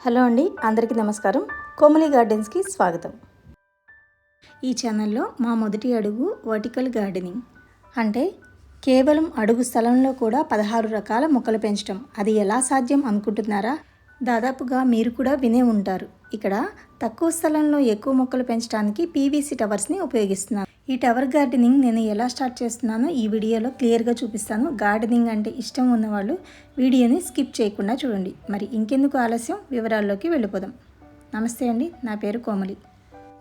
Hello అండి అందరికీ నమస్కారం. కోమలి గార్డెన్స్కి స్వాగతం. ఈ ఛానల్లో మా మొదటి అడుగు వర్టికల్ గార్డెనింగ్. అంటే కేవలం అడుగు స్థలంలో కూడా పదహారు రకాల మొక్కలు పెంచడం అది ఎలా సాధ్యం అనుకుంటున్నారా? దాదాపుగా మీరు కూడా వినే ఉంటారు. ఇక్కడ తక్కువ స్థలంలో ఎక్కువ మొక్కలు పెంచడానికి పీవీసీ టవర్స్ని ఉపయోగిస్తున్నారు. ఈ టవర్ గార్డెనింగ్ నేను ఎలా స్టార్ట్ చేస్తున్నానో ఈ వీడియోలో క్లియర్గా చూపిస్తాను. గార్డెనింగ్ అంటే ఇష్టం ఉన్నవాళ్ళు వీడియోని స్కిప్ చేయకుండా చూడండి. మరి ఇంకెందుకు ఆలస్యం? వివరాల్లోకి వెళ్ళిపోదాం. నమస్తే అండి నా పేరు కోమలి.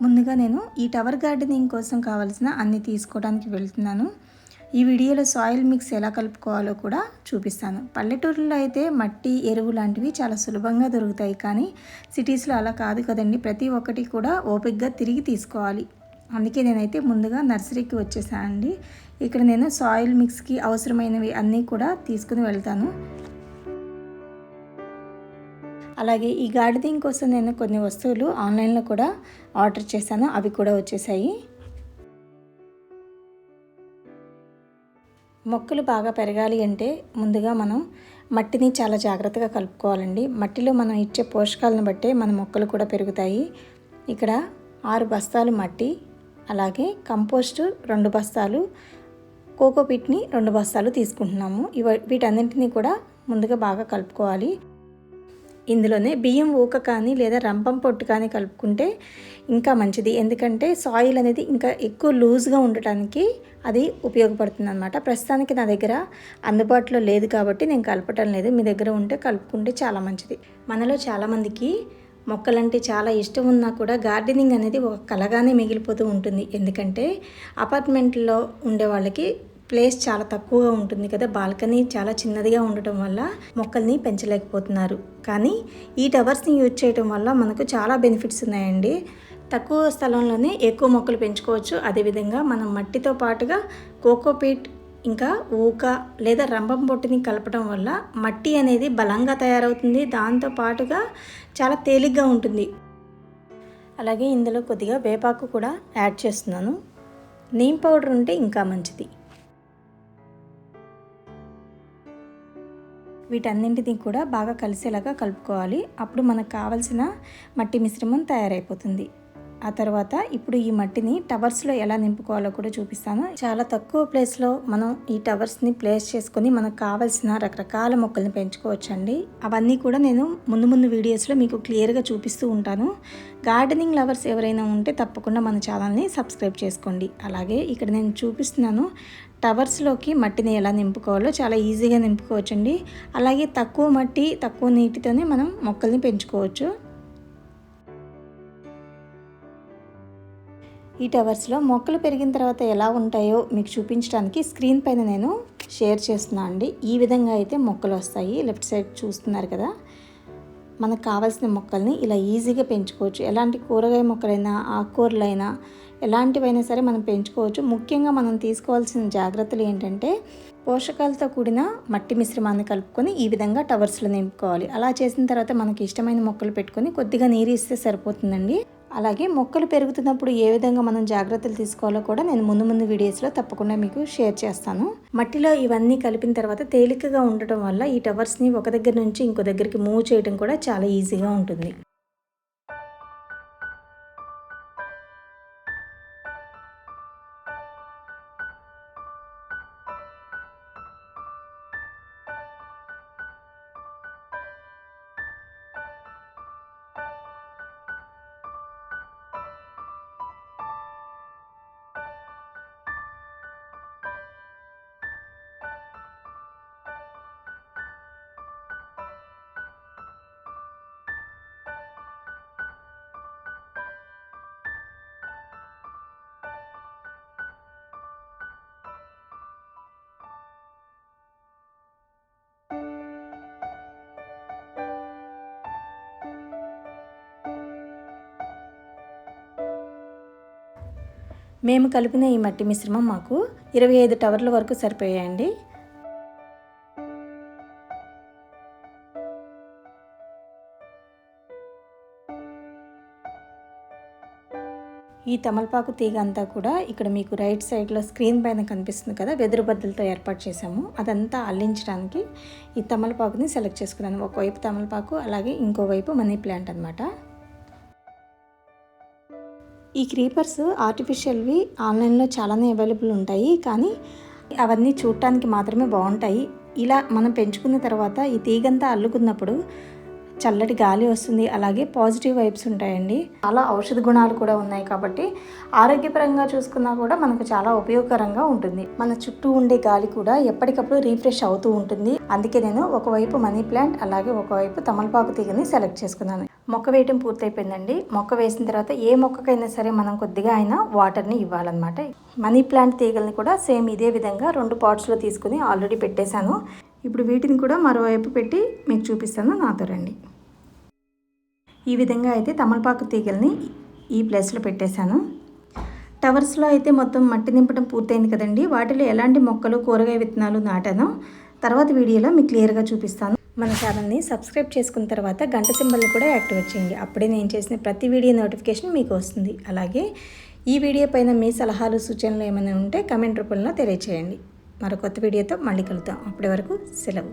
ముందుగా నేను ఈ టవర్ గార్డెనింగ్ కోసం కావాల్సిన అన్ని తీసుకోవడానికి వెళ్తున్నాను. ఈ వీడియోలో సాయిల్ మిక్స్ ఎలా కలుపుకోవాలో కూడా చూపిస్తాను. పల్లెటూరులో అయితే మట్టి ఎరువు లాంటివి చాలా సులభంగా దొరుకుతాయి. కానీ సిటీస్లో అలా కాదు కదండి. ప్రతి ఒక్కటి కూడా ఓపిక్గా తిరిగి తీసుకోవాలి. అందుకే నేనైతే ముందుగా నర్సరీకి వచ్చేసానండి. ఇక్కడ నేను సాయిల్ మిక్స్కి అవసరమైనవి అన్నీ కూడా తీసుకుని వెళ్తాను. అలాగే ఈ గార్డెనింగ్ కోసం నేను కొన్ని వస్తువులు ఆన్లైన్లో కూడా ఆర్డర్ చేశాను. అవి కూడా వచ్చేసాయి. మొక్కలు బాగా పెరగాలి అంటే ముందుగా మనం మట్టిని చాలా జాగ్రత్తగా కలుపుకోవాలండి. మట్టిలో మనం ఇచ్చే పోషకాలను బట్టే మన మొక్కలు కూడా పెరుగుతాయి. ఇక్కడ ఆరు బస్తాలు మట్టి అలాగే కంపోస్టు రెండు బస్తాలు కోకోపిట్ని రెండు బస్తాలు తీసుకుంటున్నాము. ఇవ వీటన్నింటినీ కూడా ముందుగా బాగా కలుపుకోవాలి. ఇందులోనే బియ్యం ఊక కానీ లేదా రంపం పొట్టు కానీ కలుపుకుంటే ఇంకా మంచిది. ఎందుకంటే సాయిల్ అనేది ఇంకా ఎక్కువ లూజ్గా ఉండటానికి అది ఉపయోగపడుతుంది అనమాట ప్రస్తుతానికి నా దగ్గర అందుబాటులో లేదు కాబట్టి నేను కలపటం లేదు. మీ దగ్గర ఉంటే కలుపుకుంటే చాలా మంచిది. మనలో చాలామందికి మొక్కలంటే చాలా ఇష్టం ఉన్నా కూడా గార్డెనింగ్ అనేది ఒక కలగానే మిగిలిపోతూ ఉంటుంది. ఎందుకంటే అపార్ట్మెంట్లో ఉండే వాళ్ళకి ప్లేస్ చాలా తక్కువగా ఉంటుంది కదా. బాల్కనీ చాలా చిన్నదిగా ఉండటం వల్ల మొక్కల్ని పెంచలేకపోతున్నారు. కానీ ఈ టవర్స్ని యూజ్ చేయడం వల్ల మనకు చాలా బెనిఫిట్స్ ఉన్నాయండి. తక్కువ స్థలంలోనే ఎక్కువ మొక్కలు పెంచుకోవచ్చు. అదేవిధంగా మనం మట్టితో పాటుగా కోకోపీట్ ఇంకా ఊక లేదా రంభం పొట్టుని కలపడం వల్ల మట్టి అనేది బలంగా తయారవుతుంది. దాంతో పాటుగా చాలా తేలిగ్గా ఉంటుంది. అలాగే ఇందులో కొద్దిగా వేపాకు కూడా యాడ్ చేస్తున్నాను. నీమ్ పౌడర్ ఉంటే ఇంకా మంచిది. వీటన్నింటినీ కూడా బాగా కలిసేలాగా కలుపుకోవాలి. అప్పుడు మనకు కావలసిన మట్టి మిశ్రమం తయారైపోతుంది. ఆ తర్వాత ఇప్పుడు ఈ మట్టిని టవర్స్లో ఎలా నింపుకోవాలో కూడా చూపిస్తాను. చాలా తక్కువ ప్లేస్లో మనం ఈ టవర్స్ని ప్లేస్ చేసుకొని మనకు కావాల్సిన రకరకాల మొక్కల్ని పెంచుకోవచ్చండి. అవన్నీ కూడా నేను ముందు ముందు వీడియోస్లో మీకు క్లియర్గా చూపిస్తూ ఉంటాను. గార్డెనింగ్ లవర్స్ ఎవరైనా ఉంటే తప్పకుండా మన ఛానల్ని సబ్స్క్రైబ్ చేసుకోండి. అలాగే ఇక్కడ నేను చూపిస్తున్నాను టవర్స్లోకి మట్టిని ఎలా నింపుకోవాలో. చాలా ఈజీగా నింపుకోవచ్చండి. అలాగే తక్కువ మట్టి తక్కువ నీటితోనే మనం మొక్కల్ని పెంచుకోవచ్చు. ఈ టవర్స్లో మొక్కలు పెరిగిన తర్వాత ఎలా ఉంటాయో మీకు చూపించడానికి స్క్రీన్ పైన నేను షేర్ చేస్తున్నాను అండి. ఈ విధంగా అయితే మొక్కలు వస్తాయి. లెఫ్ట్ సైడ్ చూస్తున్నారు కదా? మనకు కావాల్సిన మొక్కల్ని ఇలా ఈజీగా పెంచుకోవచ్చు. ఎలాంటి కూరగాయ మొక్కలైనా ఆకుకూరలైనా ఎలాంటివైనా సరే మనం పెంచుకోవచ్చు. ముఖ్యంగా మనం తీసుకోవాల్సిన జాగ్రత్తలు ఏంటంటే పోషకాలతో కూడిన మట్టి మిశ్రమాన్ని కలుపుకొని ఈ విధంగా టవర్స్లో నింపుకోవాలి. అలా చేసిన తర్వాత మనకి ఇష్టమైన మొక్కలు పెట్టుకొని కొద్దిగా నీరు ఇస్తే సరిపోతుందండి. అలాగే మొక్కలు పెరుగుతున్నప్పుడు ఏ విధంగా మనం జాగ్రత్తలు తీసుకోవాలో కూడా నేను ముందు ముందు వీడియోస్లో తప్పకుండా మీకు షేర్ చేస్తాను. మట్టిలో ఇవన్నీ కలిపిన తర్వాత తేలికగా ఉండటం వల్ల ఈ టవర్స్ని ఒక దగ్గర నుంచి ఇంకో దగ్గరికి మూవ్ చేయడం కూడా చాలా ఈజీగా ఉంటుంది. మేము కలిపిన ఈ మట్టి మిశ్రమం మాకు ఇరవై ఐదు టవర్ల వరకు సరిపోయాయండి. ఈ తమలపాకు తీగ అంతా కూడా ఇక్కడ మీకు రైట్ సైడ్లో స్క్రీన్ పైన కనిపిస్తుంది కదా వెదురు బద్దలతో ఏర్పాటు చేసాము అదంతా అల్లించడానికి ఈ తమలపాకుని సెలెక్ట్ చేసుకున్నాను. ఒకవైపు తమలపాకు అలాగే ఇంకోవైపు మనీ ప్లాంట్ అనమాట ఈ క్రీపర్స్ ఆర్టిఫిషియల్వి ఆన్లైన్లో చాలానే అవైలబుల్ ఉంటాయి కానీ అవన్నీ చూడటానికి మాత్రమే బాగుంటాయి. ఇలా మనం పెంచుకున్న తర్వాత ఈ తీగంతా అల్లుకున్నప్పుడు చల్లటి గాలి వస్తుంది అలాగే పాజిటివ్ వైబ్స్ ఉంటాయండి. చాలా ఔషధ గుణాలు కూడా ఉన్నాయి కాబట్టి ఆరోగ్యపరంగా చూసుకున్నా కూడా మనకు చాలా ఉపయోగకరంగా ఉంటుంది. మన చుట్టూ ఉండే గాలి కూడా ఎప్పటికప్పుడు రీఫ్రెష్ అవుతూ ఉంటుంది. అందుకే నేను ఒకవైపు మనీ ప్లాంట్ అలాగే ఒకవైపు తమలపాకు తీగని సెలెక్ట్ చేసుకున్నాను. మొక్క వేయటం పూర్తయిపోయిందండి. మొక్క వేసిన తర్వాత ఏ మొక్కకైనా సరే మనం కొద్దిగా అయినా వాటర్ని ఇవ్వాలన్నమాట. మనీ ప్లాంట్ తీగల్ని కూడా సేమ్ ఇదే విధంగా రెండు పాట్స్లో తీసుకుని ఆల్రెడీ పెట్టేశాను. ఇప్పుడు వీటిని కూడా మరోవైపు పెట్టి మీకు చూపిస్తాను నాతో రండి. ఈ విధంగా అయితే తమలపాకు తీగల్ని ఈ ప్లేస్లో పెట్టేశాను. టవర్స్లో అయితే మొత్తం మట్టి నింపడం పూర్తయింది కదండి. వాటిలో ఎలాంటి మొక్కలు కూరగాయ విత్తనాలు నాటాను తర్వాత వీడియోలో మీకు క్లియర్గా చూపిస్తాను. మన ఛానల్ని సబ్స్క్రైబ్ చేసుకున్న తర్వాత గంట సింబల్ని కూడా యాక్టివేట్ చేయండి. అప్పుడే నేను చేసిన ప్రతి వీడియో నోటిఫికేషన్ మీకు వస్తుంది. అలాగే ఈ వీడియో పైన మీ సలహాలు సూచనలు ఏమైనా ఉంటే కమెంట్ రూపంలో తెలియచేయండి. మరో కొత్త వీడియోతో మళ్ళీ కలుద్దాం. అప్పటి వరకు సెలవు.